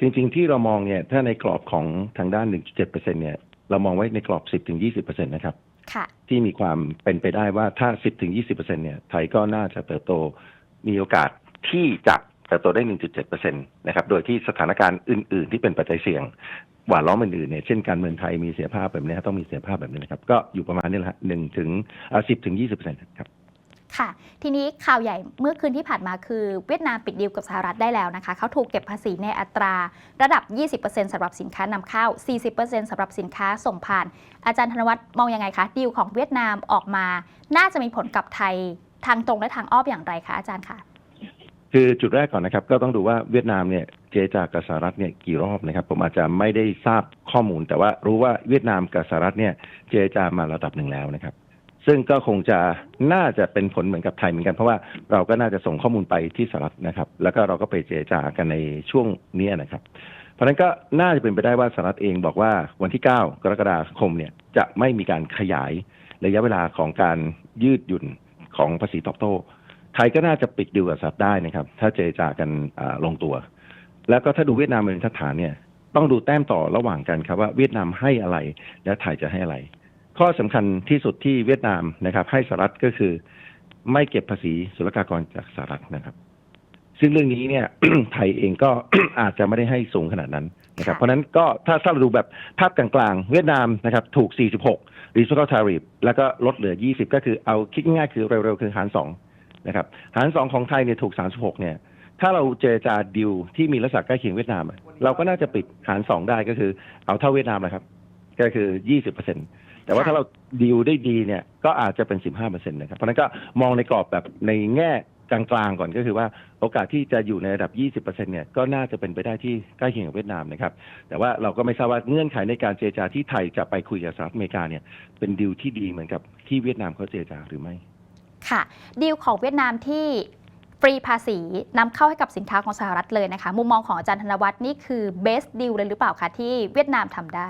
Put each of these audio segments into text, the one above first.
จริง ๆ ที่เรามองเนี่ยถ้าในกรอบของทางด้าน 1.7%เนี่ยเรามองไว้ในกรอบ 10-20%นะครับค่ะที่มีความเป็นไปได้ว่าถ้า 10-20%เนี่ยไทยก็น่าจะเติบโตมีโอกาสที่จะเติบโตได้ 1.7%นะครับโดยที่สถานการณ์อื่น ๆ ที่เป็นปัจจัยเสี่ยงหวานล้อมอื่นๆเนี่ยเช่นการเมืองไทยมีเสียภาพแบบนี้ต้องมีเสียภาพแบบนี้นะครับ ก็อยู่ประมาณนี้แหละฮะหนึ่งถึงสิบถึงยี่สิบเปอร์เซ็นต์ครับ ค่ะ ทีนี้ข่าวใหญ่เมื่อคืนที่ผ่านมาคือ เวียดนามปิดดีลกับสหรัฐได้แล้วนะคะ เขาถูกเก็บภาษีในอัตราระดับ 20%สำหรับสินค้านำเข้า 40%สำหรับสินค้าส่งผ่าน อาจารย์ธนวัฒน์มองยังไงคะ ดีลของเวียดนามออกมา น่าจะมีผลกับไทยทางตรงและทางอ้อมอย่างไรคะอาจารย์คะคือจุดแรกก่อนนะครับ ก็ต้องดูว่าเวียดนามเนี่ยเจจากับสหรัฐเนี่ยกี่รอบนะครับ ผมอาจจะไม่ได้ทราบข้อมูล แต่ว่ารู้ว่าเวียดนามกับสหรัฐเนี่ยเจจามาระดับหนึ่งแล้วนะครับ ซึ่งก็คงจะน่าจะเป็นผลเหมือนกับไทยเหมือนกัน เพราะว่าเราก็น่าจะส่งข้อมูลไปที่สหรัฐนะครับ แล้วก็เราก็ไปเจรจากันในช่วงนี้นะครับ เพราะนั้นก็น่าจะเป็นไปได้ว่าสหรัฐเองบอกว่าวันที่ 9 กรกฎาคมเนี่ยจะไม่มีการขยายระยะเวลาของการยืดหยุ่นของภาษีตอบโต้ไทยก็น่าจะปิดดีลกับสหรัฐได้นะครับ ถ้าเจรจากันลงตัว แล้วก็ถ้าดูเวียดนามเป็นทัฐานเนี่ยต้องดูแต้มต่อระหว่างกันครับว่าเวียดนามให้อะไรและไทยจะให้อะไร ข้อสำคัญที่สุดที่เวียดนามนะครับ ให้สหรัฐก็คือ ไม่เก็บภาษีศุลกากรจากสหรัฐนะครับ ซึ่งเรื่องนี้เนี่ย ไทยเองก็อาจจะไม่ได้ให้สูงขนาดนั้นนะครับค่ะเพราะฉะนั้นก็ถ้าถ้าเราดูแบบภาพกลางๆ เวียดนามนะครับ ถูก 46 reciprocal tariff แล้วก็ลดเหลือ 20 ก็คือเอาคิดง่ายๆคือเร็วๆ คือหารสองนะครับหารสองของไทยเนี่ยถูก 36 เนี่ยถ้าเราเจรจาดิวที่มีลักษณะใกล้เคียงเวียดนามอะเราก็น่าจะปิดหารสองได้ก็คือเอาเท่าเวียดนามนะครับ ก็คือ20เปอร์เซ็น แต่ว่าค่ะถ้าเราดิวได้ดีเนี่ยก็อาจจะเป็น15เปอร์เซ็นต์นะครับเพราะฉะนั้นก็มองในกรอบแบบในแง่กลางๆก่อนก็คือว่าโอกาสที่จะอยู่ในระดับ 20เปอร์เซ็นเนี่ยก็น่าจะเป็นไปได้ที่ใกล้เคียงกับเวียดนามนะครับ แต่ว่าเราก็ไม่ทราบว่าเงื่อนไขในการเจรจาที่ไทยจะไปคุยกับสหรัฐอเมริกาเนี่ยเป็นดิวที่ดีเหมือนกับที่เวียดนามเขาเจรจาหรือไม่ ค่ะ ดีลของเวียดนามที่ฟรีภาษีนำเข้าให้กับสินค้าของสหรัฐเลยนะคะ มุมมองของอาจารย์ธนวัฒน์นี่คือเบสดีลเลยหรือเปล่าคะที่เวียดนามทำได้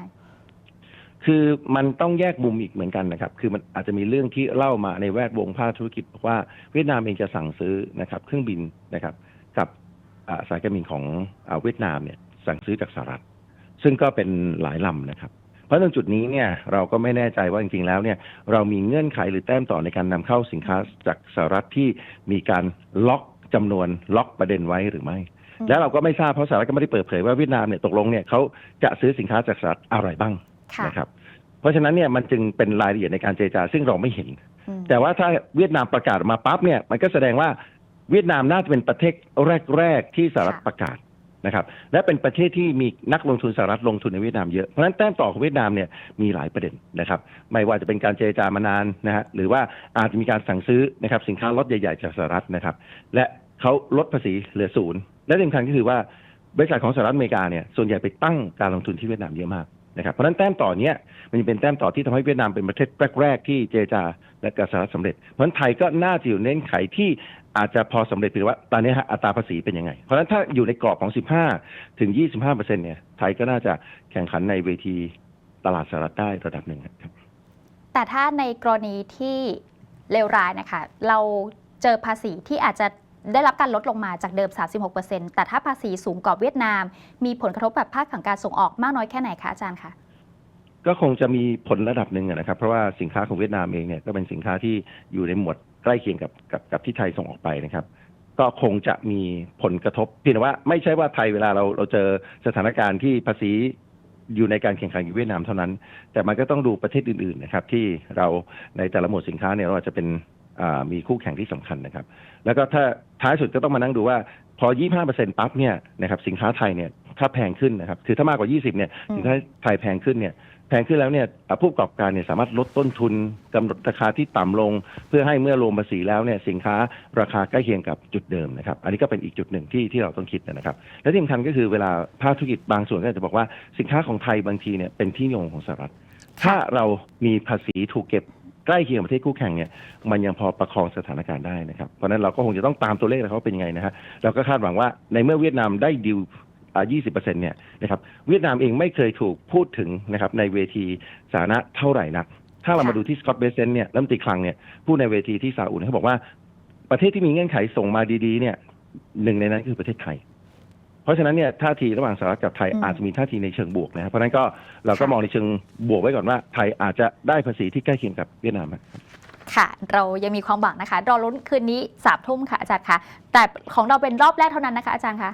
คือมันต้องแยกมุมอีกเหมือนกันนะครับ คือมันอาจจะมีเรื่องที่เล่ามาในแวดวงภาคธุรกิจบอกว่าเวียดนามเองจะสั่งซื้อนะครับ เครื่องบินนะครับ กับสายการบินของเวียดนามเนี่ยสั่งซื้อจากสหรัฐ ซึ่งก็เป็นหลายลำนะครับ เพราะตรงจุดนี้เนี่ยเราก็ไม่แน่ใจว่าจริงๆแล้วเนี่ยเรามีเงื่อนไขหรือแต้มต่อในการนำเข้าสินค้าจากสหรัฐที่มีการล็อกจำนวนล็อกประเด็นไว้หรือไม่ แล้วเราก็ไม่ทราบเพราะสหรัฐก็ไม่ได้เปิดเผยว่าเวียดนามเนี่ยตกลงเนี่ยเขาจะซื้อสินค้าจากสหรัฐอะไรบ้าง นะครับเพราะฉะนั้นเนี่ยมันจึงเป็นรายละเอียดในการเจรจาซึ่งเราไม่เห็นอืมแต่ว่าถ้าเวียดนามประกาศออกมาปั๊บเนี่ยมันก็แสดงว่าเวียดนามน่าจะเป็นประเทศแรกๆที่สหรัฐค่ะประกาศนะครับ และเป็นประเทศที่มีนักลงทุนสหรัฐลงทุนในเวียดนามเยอะเพราะฉะนั้นแต้มต่อของเวียดนามเนี่ยมีหลายประเด็นนะครับ ไม่ว่าจะเป็นการเจรจามานานนะฮะหรือว่าอาจจะมีการสั่งซื้อนะครับสินค้าล็อตใหญ่ๆจากสหรัฐนะครับ และเขาลดภาษีเหลือศูนย์และที่สำคัญก็คือว่าบริษัทของสหรัฐอเมริกาเนี่ยส่วนใหญ่ไปตั้งการลงทุนที่เวียดนามเยอะมาก นะครับเพราะนั้นแต้มต่อเนี้ยมันจะเป็นแต้มต่อที่ทำให้เวียดนามเป็นประเทศแรกๆที่เจจาและกับสหรัฐสำเร็จ เพราะนั้นไทยก็น่าจะอยู่ในเงื่อนไขที่อาจจะพอสำเร็จเพียงว่าตอนนี้ฮะอัตราภาษีเป็นยังไง เพราะฉะนั้นถ้าอยู่ในกรอบของ 15 ถึง 25เปอร์เซ็นต์เนี่ยไทยก็น่าจะแข่งขันในเวทีตลาดสหรัฐได้ระดับหนึ่งครับแต่ถ้าในกรณีที่เลวร้ายนะคะ เราเจอภาษีที่อาจจะ ได้รับการลดลงมาจากเดิม 36%แต่ถ้าภาษีสูงกว่าเวียดนาม มีผลกระทบแบบภาคของการส่งออกมากน้อยแค่ไหนคะอาจารย์คะก็คงจะมีผลระดับหนึ่งนะครับ เพราะว่าสินค้าของเวียดนามเองเนี่ยก็เป็นสินค้าที่อยู่ในหมวดใกล้เคียงกับกับกับที่ไทยส่งออกไปนะครับ ก็คงจะมีผลกระทบเพียงแต่ว่าไม่ใช่ว่าไทยเวลาเราเราเจอสถานการณ์ที่ภาษีอยู่ในการแข่งขันกับเวียดนามเท่านั้น แต่มันก็ต้องดูประเทศอื่นๆนะครับที่เราในแต่ละหมวดสินค้าเนี่ยเราอาจจะเป็น มีคู่แข่งที่สำคัญนะครับ แล้วก็ถ้าท้ายสุดก็ต้องมานั่งดูว่าพอ 25%ปั๊บเนี่ยนะครับสินค้าไทยเนี่ยถ้าแพงขึ้นนะครับคือถ้ามากกว่า 20เนี่ยอืมสินค้าไทยแพงขึ้นเนี่ยแพงขึ้นแล้วเนี่ยอะผู้ประกอบการเนี่ยสามารถลดต้นทุนกำหนดราคาที่ต่ำลง เพื่อให้เมื่อรวมภาษีแล้วเนี่ยสินค้าราคาใกล้เคียงกับจุดเดิมนะครับอันนี้ก็เป็นอีกจุดหนึ่งที่ที่เราต้องคิดนะครับ และที่สำคัญก็คือเวลาภาคธุรกิจบางส่วนก็อาจจะบอกว่าสินค้าของไทยบางทีเนี่ยเป็นที่นิยมของสหรัฐถ้าเรามีภาษีถูกเก็บ ใกล้เคียงประเทศคู่แข่งเนี่ยมันยังพอประคองสถานการณ์ได้นะครับ เพราะนั้นเราก็คงจะต้องตามตัวเลขเขาเป็นยังไงนะฮะเราก็คาดหวังว่าในเมื่อเวียดนามได้ดิวอ่า20%เนี่ยนะครับเวียดนามเองไม่เคยถูกพูดถึงนะครับในเวทีสาธารณะเท่าไหร่นัก ถ้าเรามาดูที่สกอตเบสเซนเนี่ยรัฐมนตรีคลังเนี่ยพูดในเวทีที่ซาอุดเขาบอกว่าประเทศที่มีเงื่อนไขส่งมาดีๆเนี่ยหนึ่งในนั้นคือประเทศไทย เพราะฉะนั้นเนี่ยท่าทีระหว่างสหรัฐกับไทยอืมอาจจะมีท่าทีในเชิงบวกนะครับเพราะฉะนั้นก็เราก็ค่ะมองในเชิงบวกไว้ก่อนว่าไทยอาจจะได้ภาษีที่ใกล้เคียงกับเวียดนามครับค่ะ เรายังมีความหวังนะคะรอลุ้นคืนนี้สามทุ่มค่ะอาจารย์คะแต่ของเราเป็นรอบแรกเท่านั้นนะคะอาจารย์คะ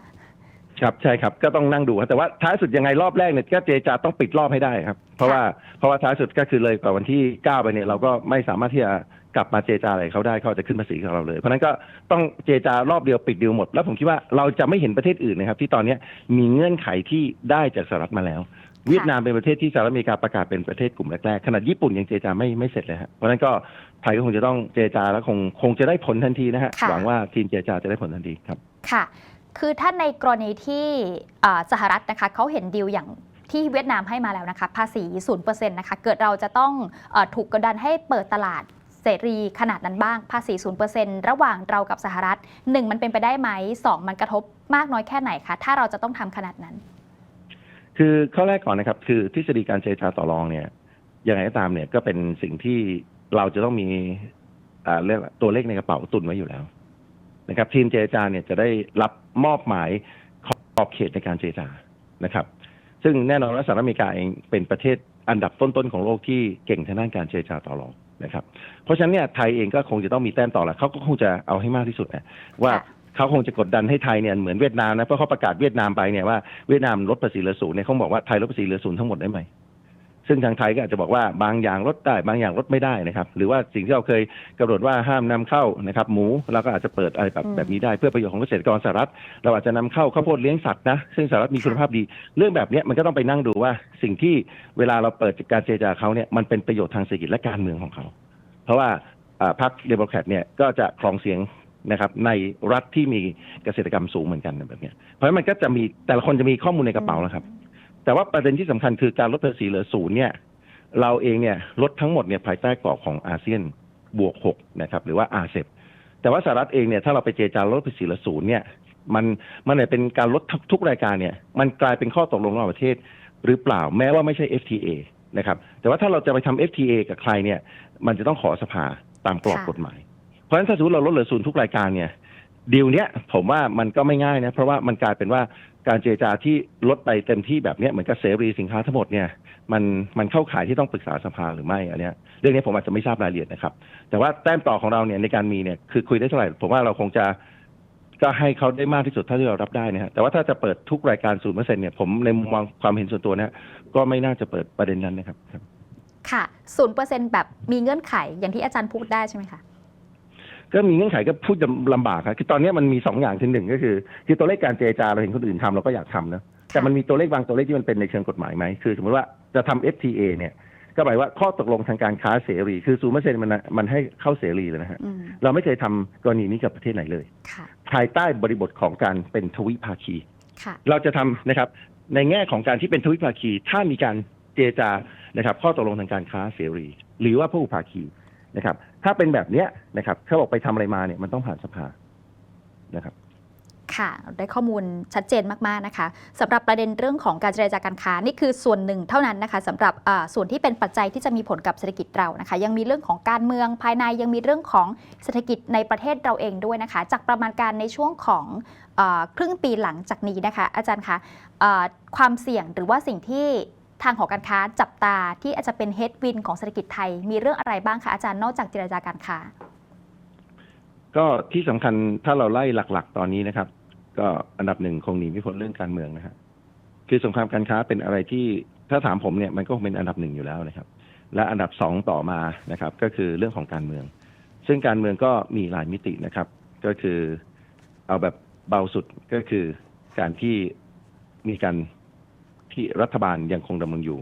ครับใช่ครับก็ต้องนั่งดูครับแต่ว่าท้ายสุดยังไงรอบแรกเนี่ยก็เจรจาต้องปิดรอบให้ได้ครับ เพราะว่าเพราะว่าท้ายสุดก็คือเลยกว่าวันที่ 9 ไปเนี่ยเราก็ไม่สามารถที่จะ กลับมาเจรจาอะไรเขาได้เขาจะขึ้นภาษีกับเราเลย เพราะฉะนั้นก็ต้องเจรจารอบเดียวปิดดีลหมด แล้วผมคิดว่าเราจะไม่เห็นประเทศอื่นนะครับ ที่ตอนเนี้ยมีเงื่อนไขที่ได้จากสหรัฐมาแล้ว เวียดนามเป็นประเทศที่สหรัฐอเมริกาประกาศเป็นประเทศกลุ่มแรกๆขนาดญี่ปุ่นยังเจรจาไม่ไม่เสร็จเลยฮะเพราะฉะนั้นก็ไทยก็คงจะต้องเจรจาแล้วคงคงจะได้ผลทันทีนะฮะค่ะหวังว่าทีมเจรจาจะได้ผลทันทีครับค่ะคือถ้าในกรณีที่เอ่อสหรัฐนะคะเขาเห็นดีลอย่างที่เวียดนามให้มาแล้วนะคะ ภาษี 0%นะคะ เกิดเราจะต้องเออถูกกดดันให้เปิดตลาด เสรีขนาดนั้นบ้าง ภาษี 0%ระหว่างเรากับสหรัฐ 1 มันเป็นไปได้ไหม 2 มันกระทบมากน้อยแค่ไหนคะ ถ้าเราจะต้องทำขนาดนั้น คือข้อแรกก่อนนะครับ คือทฤษฎีการเจรจาต่อรองเนี่ยยังไงก็ตามเนี่ยก็เป็นสิ่งที่เราจะต้องมีอ่าเรียกตัวเลขในกระเป๋าตุนไว้อยู่แล้วนะครับ ทีมเจรจาเนี่ยจะได้รับมอบหมายขอบเขตในการเจรจานะครับ ซึ่งแน่นอนว่าสหรัฐอเมริกาเองเป็นประเทศอันดับต้นๆของโลกที่เก่งทางด้านการเจรจาต่อรอง นะครับเพราะฉะนั้นเนี่ยไทยเองก็คงจะต้องมีแต้มต่อแหละเขาก็คงจะเอาให้มากที่สุดนะว่าค่ะเขาคงจะกดดันให้ไทยเนี่ยเหมือนเวียดนามนะเพราะเขาประกาศเวียดนามไปเนี่ยว่าเวียดนามลดภาษีเหลือศูนย์เนี่ยเขาบอกว่าไทยลดภาษีเหลือศูนย์ทั้งหมดได้ไหม ซึ่งทางไทยก็อาจจะบอกว่าบางอย่างลดได้บางอย่างลดไม่ได้นะครับ หรือว่าสิ่งที่เราเคยกำหนดว่าห้ามนำเข้านะครับ หมูเราก็อาจจะเปิดอะไรแบบอืมแบบนี้ได้เพื่อประโยชน์ของเกษตรกรสหรัฐ เราอาจจะนำเข้าข้าวโพดเลี้ยงสัตว์นะซึ่งสหรัฐมีคุณภาพดี เรื่องแบบเนี้ยมันก็ต้องไปนั่งดูว่าสิ่งที่เวลาเราเปิดการเจรจาเขาเนี่ยมันเป็นประโยชน์ทางเศรษฐกิจและการเมืองของเขา เพราะว่าอ่าพรรคเดโมแครตเนี่ยก็จะครองเสียงนะครับในรัฐที่มีเกษตรกรรมสูงเหมือนกันแบบเนี้ยเพราะฉะนั้นมันก็จะมีแต่ละคนจะมีข้อมูลในกระเป๋าแล้วครับ แต่ว่าประเด็นที่สำคัญคือการลดภาษีเหลือศูนย์เนี่ย เราเองเนี่ยลดทั้งหมดเนี่ยภายใต้กรอบของอาเซียนบวกหกนะครับหรือว่าอาเซบแต่ว่าสหรัฐเองเนี่ยถ้าเราไปเจรจาลดภาษีเหลือศูนย์เนี่ยมันมันเนี่ยเป็นการลดทุกรายการเนี่ย มันกลายเป็นข้อตกลงระหว่างประเทศ หรือเปล่าแม้ว่าไม่ใช่ FTA นะครับ แต่ว่าถ้าเราจะไปทำ FTA กับใครเนี่ย มันจะต้องขอสภาตามกรอบกฎหมาย เพราะฉะนั้นถ้าสมมติเราลดเหลือศูนย์ทุกรายการเนี่ยดีลเนี้ยผมว่ามันก็ไม่ง่ายนะ เพราะว่ามันกลายเป็นว่า การเจรจาที่ลดไปเต็มที่แบบนี้เหมือนกับเสรีสินค้าทั้งหมดเนี่ยมันมันเข้าข่ายที่ต้องปรึกษาสภาหรือไม่อันเนี้ยเรื่องนี้ผมอาจจะไม่ทราบรายละเอียดนะครับ แต่ว่าแต้มต่อของเราเนี่ยในการมีเนี่ยคือคุยได้เท่าไหร่ผมว่าเราคงจะก็ให้เขาได้มากที่สุดเท่าที่เรารับได้นะฮะแต่ว่าถ้าจะเปิดทุกรายการศูนย์เปอร์เซ็นต์เนี่ยผมในมุมมองความเห็นส่วนตัวเนี่ยก็ไม่น่าจะเปิดประเด็นนั้นนะครับครับค่ะ0%แบบมีเงื่อนไขอย่างที่อาจารย์พูดได้ใช่ไหมคะ ก็มีเงื่อนไขก็พูดลำบากครับคือตอนนี้มันมีสองอย่างที่หนึ่งก็คือ คือตัวเลขการเจรจาเราเห็นคนอื่นทำเราก็อยากทำนะแต่มันมีตัวเลขบางตัวเลขที่มันเป็นในเชิงกฎหมายไหมคือ สมมติว่าจะทำ FTA เนี่ยก็หมายว่าข้อตกลงทางการค้าเสรี คือศูนย์เปอร์เซ็นต์มันนะมันให้เข้าเสรีเลยนะฮะอืมเราไม่เคยทำกรณีนี้กับประเทศไหนเลยค่ะภายใต้บริบทของการเป็นทวิภาคีค่ะเราจะทำนะครับในแง่ของการที่เป็นทวิภาคี ถ้ามีการเจรจานะครับข้อตกลงทางการค้าเสรี หรือว่าพหุภาคี นะครับ ถ้าเป็นแบบเนี้ยนะครับเขาบอกไปทำอะไรมาเนี่ยมันต้องผ่านสภานะครับค่ะได้ข้อมูลชัดเจนมากๆนะคะสำหรับประเด็นเรื่องของการเจรจาการค้านี่คือส่วนหนึ่งเท่านั้นนะคะสำหรับอ่าส่วนที่เป็นปัจจัยที่จะมีผลกับเศรษฐกิจเรานะคะ ยังมีเรื่องของการเมืองภายในยังมีเรื่องของเศรษฐกิจในประเทศเราเองด้วยนะคะ จากประมาณการในช่วงของอครึ่งปีหลังจากนี้นะคะ อาจารย์คะความเสี่ยงหรือว่าสิ่งที่ ทางหอการค้าจับตาที่อาจจะเป็นเฮดวินของเศรษฐกิจไทย มีเรื่องอะไรบ้างคะอาจารย์นอกจากเจรจาการค้า ก็ที่สำคัญถ้าเราไล่หลัก ๆ ตอนนี้นะครับ ก็อันดับหนึ่งคงหนีไม่พ้นเรื่องการเมืองนะฮะคือสงครามการค้าเป็นอะไรที่ถ้าถามผมเนี่ยมันก็คงเป็นอันดับหนึ่งอยู่แล้วนะครับ และอันดับสองต่อมานะครับ ก็คือเรื่องของการเมือง ซึ่งการเมืองก็มีหลายมิตินะครับ ก็คือเอาแบบเบาสุดก็คือการที่มีการ ที่รัฐบาลยังคงดำรงอยู่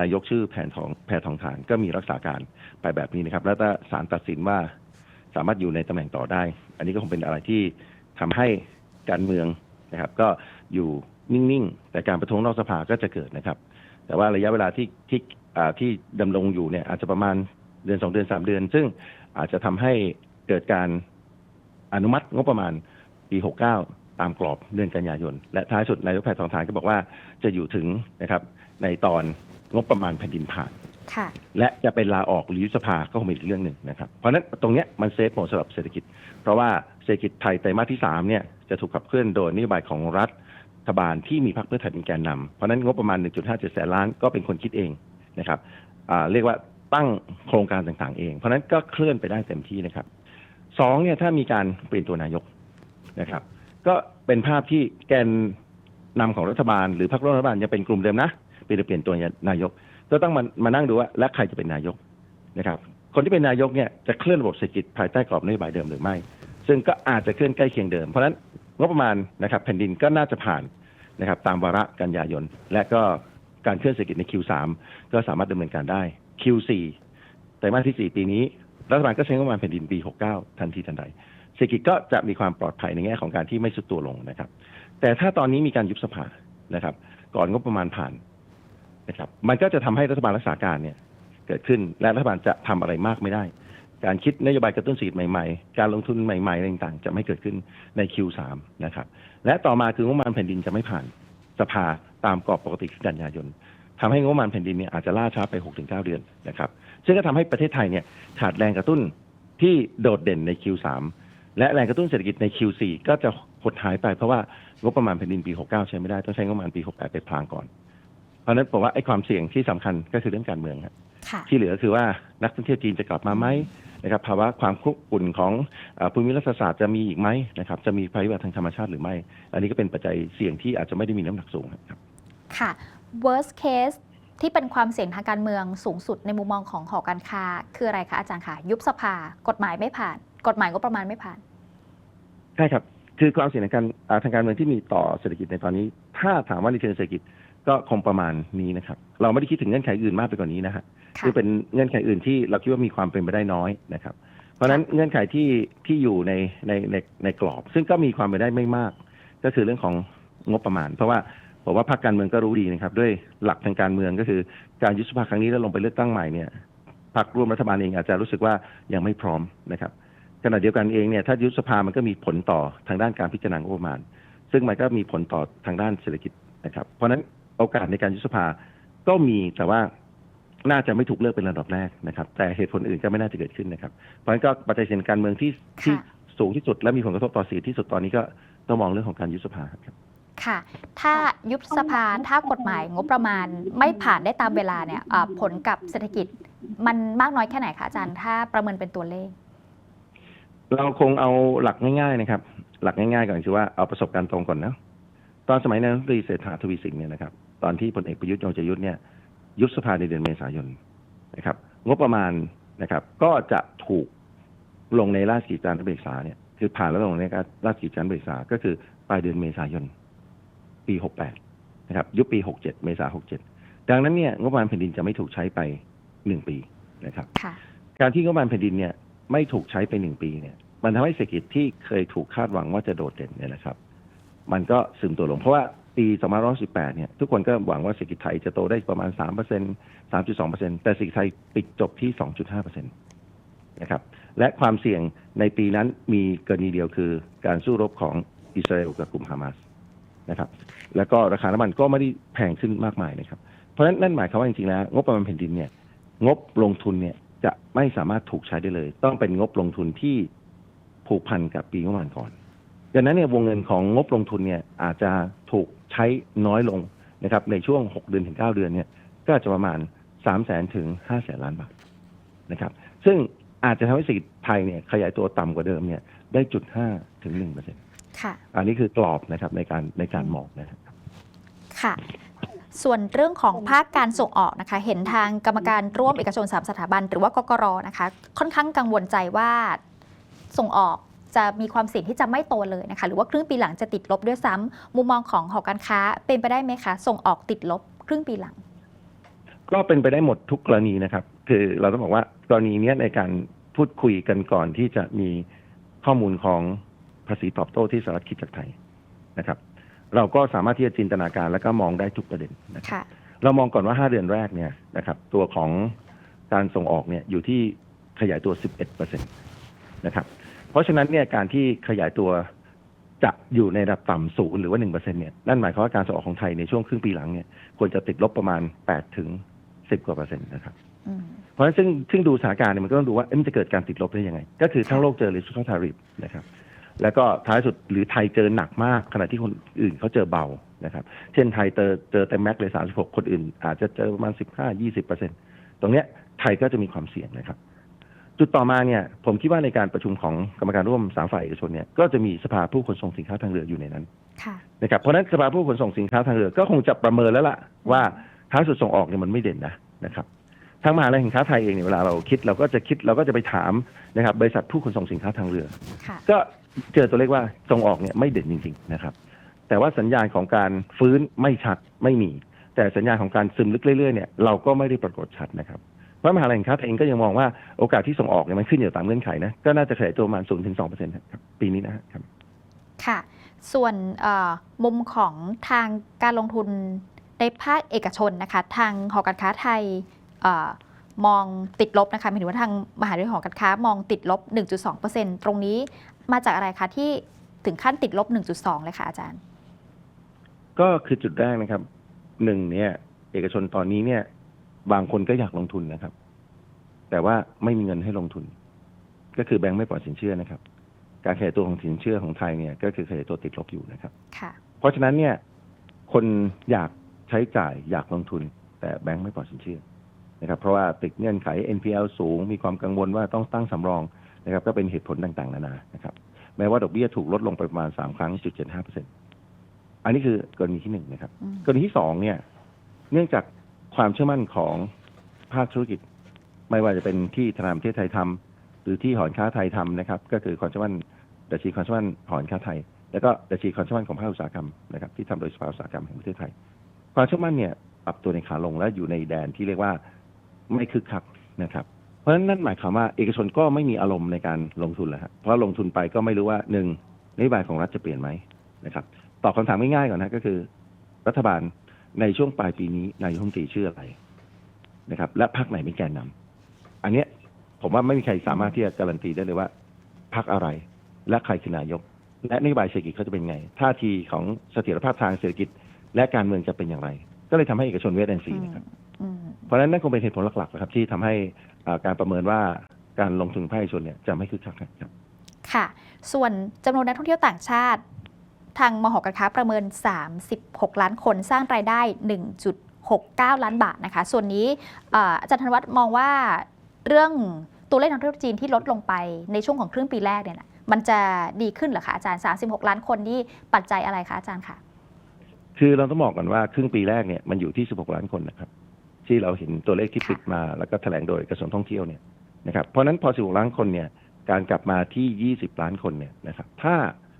นายกชื่อแผนทองแพทองทานก็มีรักษาการไปแบบนี้นะครับ แล้วถ้าศาลตัดสินว่าสามารถอยู่ในตำแหน่งต่อได้ อันนี้ก็คงเป็นอะไรที่ทำให้การเมืองนะครับ ก็อยู่นิ่งๆ แต่การประท้วงนอกสภาก็จะเกิดนะครับ แต่ว่าระยะเวลาที่ที่ที่ดำรงอยู่เนี่ยอาจจะประมาณเดือนสองเดือนสามเดือน ซึ่งอาจจะทำให้เกิดการอนุมัติงบประมาณปี69 ตามกรอบเดือนกันยายน และท้ายสุดนายกแพทย์ทองทานก็บอกว่าจะอยู่ถึงนะครับในตอนงบประมาณแผ่นดินผ่านค่ะและจะเป็นลาออกหรือยุบสภาก็คงเป็นอีกเรื่องหนึ่งนะครับ เพราะฉะนั้นตรงเนี้ยมันเซฟหมดสำหรับเศรษฐกิจ เพราะว่าเศรษฐกิจไทยไตรมาสที่สามเนี่ยจะถูกขับเคลื่อนโดยนโยบายของรัฐฐบาลที่มีพรรคเพื่อไทยเป็นแกนนำเพราะฉะนั้นงบประมาณ 1.57 แสนล้านก็เป็นคนคิดเองนะครับอ่าเรียกว่าตั้งโครงการต่างๆเอง เพราะฉะนั้นก็เคลื่อนไปได้เต็มที่นะครับสองเนี่ยถ้ามีการเปลี่ยนตัวนายกนะครับ ก็เป็นภาพที่แกนนำของรัฐบาลหรือพรรคร่วมรัฐบาลยังเป็นกลุ่มเดิมนะเปลี่ยนเปลี่ยนตัวนายก ก็ต้องมามานั่งดูว่าและใครจะเป็นนายกนะครับ คนที่เป็นนายกเนี่ยจะเคลื่อนระบบเศรษฐกิจภายใต้กรอบนโยบายเดิมหรือไม่ ซึ่งก็อาจจะเคลื่อนใกล้เคียงเดิม เพราะฉะนั้นงบประมาณนะครับแผ่นดินก็น่าจะผ่านนะครับตามวาระกันยายน และก็การเคลื่อนเศรษฐกิจใน Q3 ก็สามารถดำเนินการได้ Q4 ไตรมาสที่ 4 ปีนี้รัฐบาลก็ใช้งบประมาณแผ่นดินปี 69 ทันทีทันใด ศรษฐกิจก็จะมีความปลอดภัยในแง่ของการที่ไม่สุดตัวลงนะครับ แต่ถ้าตอนนี้มีการยุบสภานะครับ ก่อนงบประมาณผ่านนะครับ มันก็จะทำให้รัฐบาลรักษาการเนี่ย เกิดขึ้นและรัฐบาลจะทำอะไรมากไม่ได้ การคิดนโยบายกระตุ้นเศรษฐกิจใหม่ๆ การลงทุนใหม่ๆต่างๆ จะไม่เกิดขึ้นใน Q3 นะครับ และต่อมาคืองบประมาณแผ่นดินจะไม่ผ่านสภาตามกรอบปกติคือกันยายนทำให้งบประมาณแผ่นดินเนี่ยอาจจะล่าช้าไป 6-9 เดือนนะครับ ซึ่งก็ทำให้ประเทศไทยเนี่ยขาดแรงกระตุ้นที่โดดเด่นใน Q3 และแรงกระตุ้นเศรษฐกิจใน Q4 ก็จะหดหายไปเพราะว่างบประมาณแผ่นดินปี 69 ใช้ไม่ได้ ต้องใช้งบประมาณปี 68 ไปพลางก่อน เพราะฉะนั้นผมว่าไอ้ความเสี่ยงที่สำคัญก็คือเรื่องการเมืองครับค่ะที่เหลือคือว่านักท่องเที่ยวจีนจะกลับมาไหมนะครับภาวะความคุกรุ่นของเอ่อภูมิรัฐศาสตร์จะมีอีกไหมนะครับจะมีภัยพิบัติทางธรรมชาติหรือไม่ อันนี้ก็เป็นปัจจัยเสี่ยงที่อาจจะไม่ได้มีน้ำหนักสูงครับค่ะ worst case ที่เป็นความเสี่ยงทางการเมืองสูงสุดในมุมมองของหอการค้า คืออะไรคะอาจารย์คะยุบสภากฎหมายไม่ผ่าน กฎหมายก็ประมาณไม่ผ่าน ใช่ครับ คือความเสี่ยงทางการอ่าทางการเมืองที่มีต่อเศรษฐกิจในตอนนี้ ถ้าถามว่าในเชิงเศรษฐกิจก็คงประมาณนี้นะครับ เราไม่ได้คิดถึงเงื่อนไขอื่นมากไปกว่านี้นะฮะค่ะคือเป็นเงื่อนไขอื่นที่เราคิดว่ามีความเป็นไปได้น้อยนะครับ เพราะฉะนั้นเงื่อนไขที่ที่อยู่ในในในในกรอบ ซึ่งก็มีความเป็นไปได้ไม่มาก ก็คือเรื่องของงบประมาณ เพราะว่าผมว่าพรรคการเมืองก็รู้ดีนะครับ ด้วยหลักทางการเมืองก็คือการยุบสภาครั้งนี้แล้วลงไปเลือกตั้งใหม่เนี่ยพรรคร่วมรัฐบาลเองอาจจะรู้สึกว่ายังไม่พร้อมนะครับ ขณะเดียวกันเองเนี่ยถ้ายุบสภามันก็มีผลต่อทางด้านการพิจารณางบประมาณ ซึ่งมันก็มีผลต่อทางด้านเศรษฐกิจนะครับ เพราะฉะนั้นโอกาสในการยุบสภาก็มีแต่ว่าน่าจะไม่ถูกเลือกเป็นระดับแรกนะครับ แต่เหตุผลอื่นก็ไม่น่าจะเกิดขึ้นนะครับ เพราะฉะนั้นก็ปัจจัยเสี่ยงการเมืองที่ที่ค่ะสูงที่สุดและมีผลกระทบต่อเสียงที่สุดตอนนี้ก็ต้องมองเรื่องของการยุบสภาครับค่ะ ถ้ายุบสภาถ้ากฎหมายงบประมาณไม่ผ่านได้ตามเวลาเนี่ยอ่าผลกับเศรษฐกิจมันมากน้อยแค่ไหนคะอาจารย์ ถ้าประเมินเป็นตัวเลข เราคงเอาหลักง่ายๆนะครับ หลักง่ายๆก่อนคือว่าเอาประสบการณ์ตรงก่อนนะตอนสมัยนายกรัฐมนตรีเศรษฐาทวีสินเนี่ยนะครับ ตอนที่พลเอกประยุทธ์โยงใจยุทธเนี่ย ยุบสภาในเดือนเมษายนนะครับ งบประมาณนะครับ ก็จะถูกลงในราชกิจจานุเบกษาเนี่ยคือผ่านแล้วลงในราชกิจจานุเบกษาก็คือปลายเดือนเมษายน ปีหกแปดนะครับ ยุบปีหกเจ็ดเมษาหกเจ็ดดังนั้นเนี่ยงบประมาณแผ่นดินจะไม่ถูกใช้ไปหนึ่งปีนะครับค่ะการการที่งบประมาณแผ่นดินเนี่ย ไม่ถูกใช้ไปหนึ่งปีเนี่ย มันทำให้เศรษฐกิจที่เคยถูกคาดหวังว่าจะโดดเด่นเนี่ยนะครับ มันก็ซึมตัวลงเพราะว่าปี2518เนี่ย ทุกคนก็หวังว่าเศรษฐกิจไทยจะโตได้ประมาณ 3% 3.2%แต่เศรษฐกิจไทยปิดจบที่ 2.5%นะครับและความเสี่ยงในปีนั้นมีกรณีเดียวคือการสู้รบของอิสราเอลกับกลุ่มฮามาสนะครับ แล้วก็ราคาน้ำมันก็ไม่ได้แพงขึ้นมากมายนะครับ เพราะฉะนั้นนั่นหมายความว่าจริงๆแล้ว งบประมาณแผ่นดินเนี่ย งบลงทุนเนี่ย จะไม่สามารถถูกใช้ได้เลย ต้องเป็นงบลงทุนที่ผูกพันกับปีงบประมาณก่อนดังนั้นเนี่ยวงเงินของงบลงทุนเนี่ยอาจจะถูกใช้น้อยลงนะครับในช่วง 6 เดือนถึง 9 เดือนเนี่ยก็อาจจะประมาณ 3 0 0แสนถึง5 0 0แสนล้านบาทนะครับซึ่งอาจจะทำให้เศรษฐกิจไทยเนี่ยขยายตัวต่ำกว่าเดิมเนี่ยได้จุด5ถึง1เปอร์เซ็นต์ค่ะ อันนี้คือกรอบนะครับในการในการมองนะครับ ค่ะ ส่วนเรื่องของภาคการส่งออกนะคะ เห็นทางกรรมการร่วมเอกชนสามสถาบัน หรือว่ากกรนะคะ ค่อนข้างกังวลใจว่าส่งออกจะมีความเสี่ยงที่จะไม่โตเลยนะคะ หรือว่าครึ่งปีหลังจะติดลบด้วยซ้ำมุมมองของหอการค้าเป็นไปได้ไหมคะ ส่งออกติดลบครึ่งปีหลัง ก็เป็นไปได้หมดทุกกรณีนะครับ คือเราต้องบอกว่ากรณีเนี้ยในการพูดคุยกันก่อนที่จะมีข้อมูลของภาษีตอบโต้ที่สหรัฐคิดจากไทยนะครับ เราก็สามารถที่จะจินตนาการแล้วก็มองได้ทุกประเด็นนะครับค่ะเรามองก่อนว่า 5 เดือนแรกเนี่ยนะครับ ตัวของการส่งออกเนี่ยอยู่ที่ขยายตัว 11เปอร์เซ็นตนะครับ เพราะฉะนั้นเนี่ยการที่ขยายตัวจะอยู่ในระดับต่ำศูนย์หรือว่า1เปอร์เซ็นเนี่ยนั่นหมายความว่าการส่งออกของไทยในช่วงครึ่งปีหลังเนี่ยควรจะติดลบประมาณ8ถึง10กว่าเปอร์เซ็นต์นะครับอืมเพราะฉะนั้นซึ่งซึ่งดูสถานการณ์เนี่ยมันก็ต้องดูว่าเอ๊ะมันจะเกิดการติดลบได้ยังไง ก็คือทั้งโลกเจอ reciprocal tariff นะครับ แล้วก็ท้ายสุดหรือไทยเจอหนักมาก ขณะที่คนอื่นเขาเจอเบานะครับ เช่นไทยเจอเจอแต่แม็กเลย 36 คนอื่น อาจจะเจอประมาณ 15 20เปอร์เซ็นตรงเนี้ยไทยก็จะมีความเสี่ยงนะครับ จุดต่อมาเนี่ย ผมคิดว่าในการประชุมของกรรมการร่วมสามฝ่ายเอกชนเนี่ยก็จะมีสภาผู้ขนส่งสินค้าทางเรืออยู่ในนั้นค่ะนะครับเพราะฉะนั้นสภาผู้ขนส่งสินค้าทางเรือก็คงจะประเมินแล้วล่ะว่าท้ายสุดส่งออกเนี่ยมันไม่เด่นนะนะครับทางมหาลัยสินค้าไทยเองเนี่ยเวลาเราคิดเราก็จะคิดเราก็จะไปถามนะครับบริษัทผู้ขนส่งสินค้าทางเรือค่ะก็ เจอตัวเลขว่าส่งออกเนี่ยไม่เด่นจริง ๆ นะครับ แต่ว่าสัญญาณของการฟื้นไม่ชัดไม่มี แต่สัญญาณของการซึมลึกเรื่อยๆเนี่ยเราก็ไม่ได้ปรากฏชัดนะครับพระมหาลัยสินค้าไทยเองก็ยังมองว่าโอกาสที่ส่งออกเนี่ยมันขึ้นอยู่ตามเงื่อนไขนะก็น่าจะขยายตัวประมาณ0ถึง2เปอร์เซ็นต์ครับปีนี้นะครับค่ะ ส่วนมุมของทางการลงทุนในภาคเอกชนนะคะ ทางหอการค้าไทยออมองติดลบนะคะหมายถึงว่าทางมหาวิทยาลัยหอการค้ามองติดลบ 1.2%ตรงนี้ มาจากอะไรคะที่ถึงขั้นติดลบ 1.2 เลยค่ะอาจารย์ ก็คือจุดแรกนะครับหนึ่งเนี่ย เอกชนตอนนี้เนี่ย บางคนก็อยากลงทุนนะครับ แต่ว่าไม่มีเงินให้ลงทุน ก็คือแบงค์ไม่ปล่อยสินเชื่อนะครับ การขยายตัวของสินเชื่อของไทยเนี่ย ก็คือขยายตัวติดลบอยู่นะครับค่ะเพราะฉะนั้นเนี่ย คนอยากใช้จ่ายอยากลงทุน แต่แบงค์ไม่ปล่อยสินเชื่อนะครับ เพราะว่าติดเงื่อนไข NPL สูง มีความกังวลว่าต้องตั้งสำรอง นะครับก็เป็นเหตุผลต่างๆ นานานะครับแม้ว่าดอกเบี้ยถูกลดลงไปประมาณสามครั้งจุดเจ็ดห้าเปอร์เซ็นต์อันนี้คือกรณีที่หนึ่งนะครับอืมกรณีที่สองเนี่ย เนื่องจากความเชื่อมั่นของภาคธุรกิจ ไม่ว่าจะเป็นที่ธนาคารประเทศไทยทำหรือที่หอการค้าไทยทำนะครับ ก็คือความเชื่อมั่นดัชนีความเชื่อมั่นหอการค้าไทย แล้วก็ดัชนีความเชื่อมั่นของภาคอุตสาหกรรมนะครับ ที่ทำโดยสภาอุตสาหกรรมแห่งประเทศไทย ความเชื่อมั่นเนี่ยปรับตัวในขาลงและอยู่ในแดนที่เรียกว่าไม่คึกคักนะครับ เพราะฉะนั้นนั่นหมายความว่าเอกชนก็ไม่มีอารมณ์ในการลงทุนแล้วครับเพราะลงทุนไปก็ไม่รู้ว่าหนึ่งนโยบายของรัฐจะเปลี่ยนไหมนะครับตอบคำถามง่ายๆก่อนนะก็คือ รัฐบาลในช่วงปลายปีนี้นายกรัฐมนตรีชื่ออะไรนะครับ และพรรคไหนเป็นแกนนำอันเนี้ยผมว่าไม่มีใครสามารถที่จะการันตีได้เลยว่าพรรคอะไร และใครคือนายก และนโยบายเศรษฐกิจเขาจะเป็นไง ท่าทีของเสถียรภาพทางเศรษฐกิจ และการเมืองจะเป็นอย่างไร ก็เลยทำให้เอกชนเวทแอนซีนะครับ เพราะฉะนั้นนั่นคงเป็นเหตุผลหลักๆนะครับที่ทำให้อ่าการประเมินว่าการลงทุนภาคเอกชนเนี่ยจะไม่คึกคักครับค่ะ ส่วนจำนวนนักท่องเที่ยวต่างชาติ ทางมหอการค้าประเมิน 36 ล้านคนสร้างรายได้ 1.69 ล้านบาทนะคะ ส่วนนี้เอ่ออาจารย์ธนวัฒน์มองว่าเรื่องตัวเลขนักท่องเที่ยวจีนที่ลดลงไปในช่วงของครึ่งปีแรกเนี่ยนะมันจะดีขึ้นเหรอคะอาจารย์ 36 ล้านคนนี่ปัจจัยอะไรคะอาจารย์คะคือเราต้องบอกก่อนว่าครึ่งปีแรกเนี่ยมันอยู่ที่ 16 ล้านคนนะครับ ที่เราเห็นตัวเลขที่ค่ะปิดมาแล้วก็แถลงโดยกระทรวงท่องเที่ยวเนี่ยนะครับเพราะฉะนั้นพอ 16 ล้านคนเนี่ยการกลับมาที่ 20 ล้านคนเนี่ยนะครับถ้า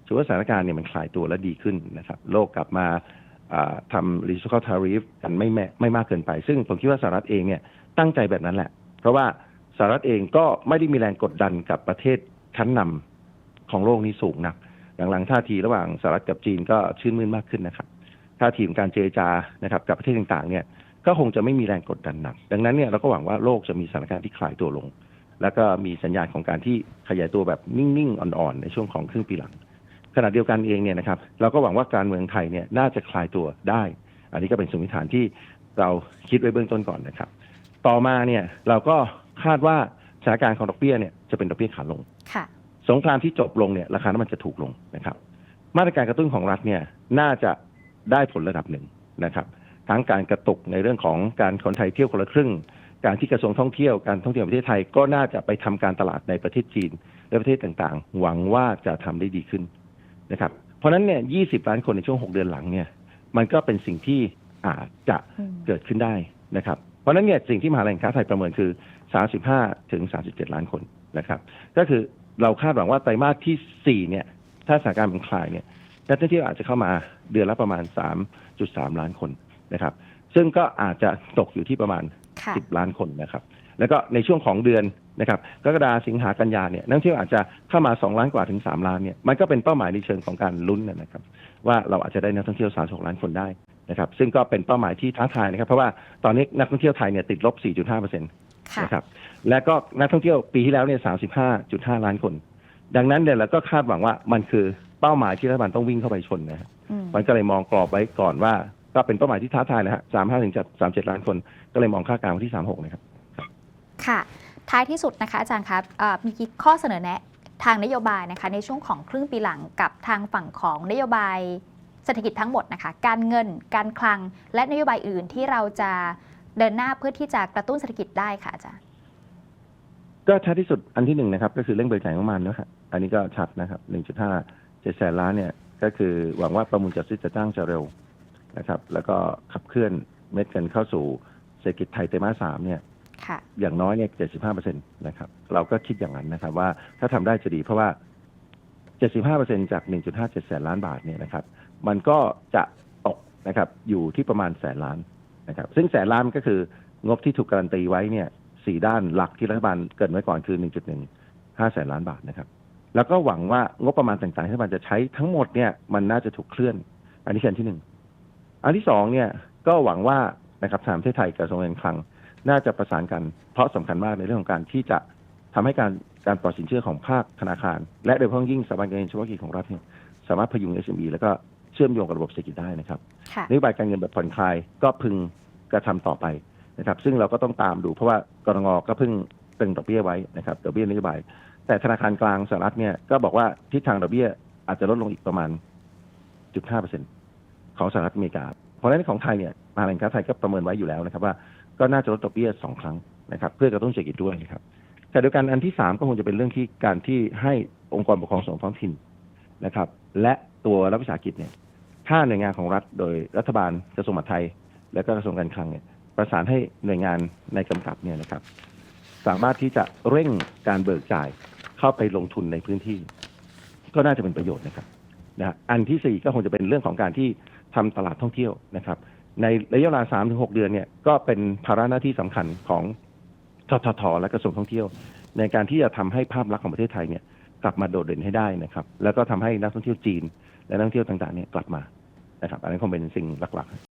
สมมติว่าสถานการณ์เนี่ยมันคลายตัวและดีขึ้นนะครับโลกกลับมาอ่าทำ reciprocal tariff กันไม่แม่ไม่มากเกินไป ซึ่งผมคิดว่าสหรัฐเองเนี่ยตั้งใจแบบนั้นแหละ เพราะว่าสหรัฐเองก็ไม่ได้มีแรงกดดันกับประเทศชั้นนำของโลกนี้สูงนักหลังๆท่าทีระหว่างสหรัฐกับจีนก็ชื่นมื่นมากขึ้นนะครับท่าทีของการเจรจานะครับกับประเทศต่างๆเนี่ย ก็คงจะไม่มีแรงกดดันหนัก ดังนั้นเนี่ยเราก็หวังว่าโลกจะมีสถานการณ์ที่คลายตัวลง แล้วก็มีสัญญาณของการที่ขยายตัวแบบนิ่งๆ อ่อนๆ ในช่วงของครึ่งปีหลัง ขณะเดียวกันเองเนี่ยนะครับเราก็หวังว่าการเมืองไทยเนี่ยน่าจะคลายตัวได้ อันนี้ก็เป็นสมมติฐานที่เราคิดไว้เบื้องต้นก่อนนะครับ ต่อมาเนี่ยเราก็คาดว่าสถานการณ์ของดอกเบี้ยเนี่ยจะเป็นดอกเบี้ยขาลงค่ะสงครามที่จบลงเนี่ยราคาน้ำมันจะถูกลงนะครับ มาตรการกระตุ้นของรัฐเนี่ยน่าจะได้ผลระดับหนึ่งนะครับ ทั้งการกระตุกในเรื่องของการคนไทยเที่ยวคนละครึ่ง การที่กระทรวงท่องเที่ยวการท่องเที่ยวแห่งประเทศไทยก็น่าจะไปทำการตลาดในประเทศจีน และประเทศต่างๆ หวังว่าจะทำได้ดีขึ้นนะครับ เพราะนั้นเนี่ย 20 ล้านคนในช่วง 6 เดือนหลังเนี่ย มันก็เป็นสิ่งที่อาจจะเกิดขึ้นได้นะครับ เพราะนั้นเนี่ยสิ่งที่มหาลัยค้าไทยประเมินคือ 35 ถึง 37 ล้านคนนะครับ ก็คือเราคาดหวังว่าไตรมาสที่ 4 เนี่ยถ้าสถานการณ์มันคลายเนี่ยนักท่องเที่ยวอาจจะเข้ามาเดือนละประมาณ 3.3 ล้านคน นะครับ ซึ่งก็อาจจะตกอยู่ที่ประมาณค่ะ10 ล้านคนนะครับ แล้วก็ในช่วงของเดือนนะครับกรกฎาสิงหากันยาเนี่ยนักท่องเที่ยวอาจจะเข้ามา 2 ล้านกว่าถึง 3 ล้านเนี่ยมันก็เป็นเป้าหมายในเชิงของการลุ้นนะครับ ว่าเราอาจจะได้นักท่องเที่ยว 36 ล้านคนได้นะครับ ซึ่งก็เป็นเป้าหมายที่ท้าทายนะครับ เพราะว่าตอนนี้นักท่องเที่ยวไทยเนี่ยติดลบ 4.5เปอร์เซ็นต์ค่ะนะครับและก็นักท่องเที่ยวปีที่แล้วเนี่ย 35.5 ล้านคน ดังนั้นเนี่ยเราก็คาดหวังว่ามันคือเป้าหมายที่รัฐบาลต้องวิ่งเข้าไปชนนะฮะอืมมันก็เลยมองกรอบไว้ก่อนว่า ก็เป็นเป้าหมายที่ท้าทายนะฮะ35ถึง37ล้านคน ก็เลยมองค่ากลางไว้ที่36นะครับ ค่ะ ท้ายที่สุดนะคะอาจารย์ครับเอ่อมีข้อเสนอแนะทางนโยบายนะคะในช่วงของครึ่งปีหลังกับทางฝั่งของนโยบายเศรษฐกิจทั้งหมดนะคะ การเงิน การคลัง และนโยบายอื่นที่เราจะเดินหน้าเพื่อที่จะกระตุ้นเศรษฐกิจได้ค่ะอาจารย์ก็ชัดที่สุดอันที่หนึ่งนะครับ ก็คือเร่งเบิกจ่ายงบประมาณนะครับอันนี้ก็ชัดนะครับ1.5 7แสนล้านเนี่ย ก็คือหวังว่าประมูลจัดซื้อจัดจ้างจะเร็ว นะครับ แล้วก็ขับเคลื่อนเม็ดเงินเข้าสู่เศรษฐกิจไทยไตรมาสสามเนี่ยค่ะอย่างน้อยเนี่ย75เปอร์เซ็นต์นะครับ เราก็คิดอย่างนั้นนะครับ ว่าถ้าทำได้จะดีเพราะว่า75เปอร์เซ็นต์จาก1.57แสนล้านบาทเนี่ยนะครับ มันก็จะตกนะครับ อยู่ที่ประมาณแสนล้านนะครับ ซึ่งแสนล้านก็คืองบที่ถูกการันตีไว้เนี่ยสี่ด้านหลักที่รัฐบาลเกรินไว้ก่อนคือ1.15แสนล้านบาทนะครับ แล้วก็หวังว่างบประมาณต่างๆที่รัฐบาลจะใช้ทั้งหมดเนี่ยมันน่าจะถูกเคลื่อน อันนี้คืออันที่หนึ่ง อันที่สองเนี่ยก็หวังว่านะครับทางประเทศไทยกระทรวงการคลัง น่าจะประสานกันเพราะสำคัญมากในเรื่องของการที่จะทำให้การการปล่อยสินเชื่อของภาคธนาคาร และโดยเฉพาะยิ่งสถาบันการเงินเฉพาะกิจของรัฐเนี่ยสามารถพยุง SME แล้วก็เชื่อมโยงกับระบบเศรษฐกิจได้นะครับค่ะนโยบายการเงินแบบผ่อนคลายก็พึงกระทำต่อไปนะครับ ซึ่งเราก็ต้องตามดูเพราะว่ากรงก็เพิ่งตึงดอกเบี้ยไว้นะครับดอกเบี้ยนโยบาย แต่ธนาคารกลางสหรัฐเนี่ยก็บอกว่าทิศทางดอกเบี้ยอาจจะลดลงอีกประมาณ0.5เปอร์เซ็น ของสหรัฐอเมริกา เพราะฉะนั้นของไทยเนี่ยมหาลัยการค้าไทยก็ประเมินไว้อยู่แล้วนะครับ ว่าก็น่าจะลดดอกเบี้ยสองครั้งนะครับ เพื่อกระตุ้นเศรษฐกิจด้วยนะครับแต่เดียวกันอันที่สามก็คงจะเป็นเรื่องที่การที่ให้องค์กรปกครองส่วนท้องถิ่นนะครับ และตัวรัฐวิสาหกิจเนี่ยถ้าหน่วยงานของรัฐโดยรัฐบาลกระทรวงมหาดไทย และก็กระทรวงการคลังเนี่ยประสานให้หน่วยงานในกำกับเนี่ยนะครับ สามารถที่จะเร่งการเบิกจ่ายเข้าไปลงทุนในพื้นที่ ก็น่าจะเป็นประโยชน์นะครับนะอันที่สี่ก็คงจะเป็นเรื่องของการที่ ทำตลาดท่องเที่ยวนะครับ ในระยะเวลาสามถึงหกเดือนเนี่ยก็เป็นภาระหน้าที่สำคัญของทททและกระทรวงท่องเที่ยว ในการที่จะทำให้ภาพลักษณ์ของประเทศไทยเนี่ยกลับมาโดดเด่นให้ได้นะครับ แล้วก็ทำให้นักท่องเที่ยวจีน และนักท่องเที่ยวต่างๆเนี่ยกลับมานะครับ อันนี้คงเป็นสิ่งหลักๆ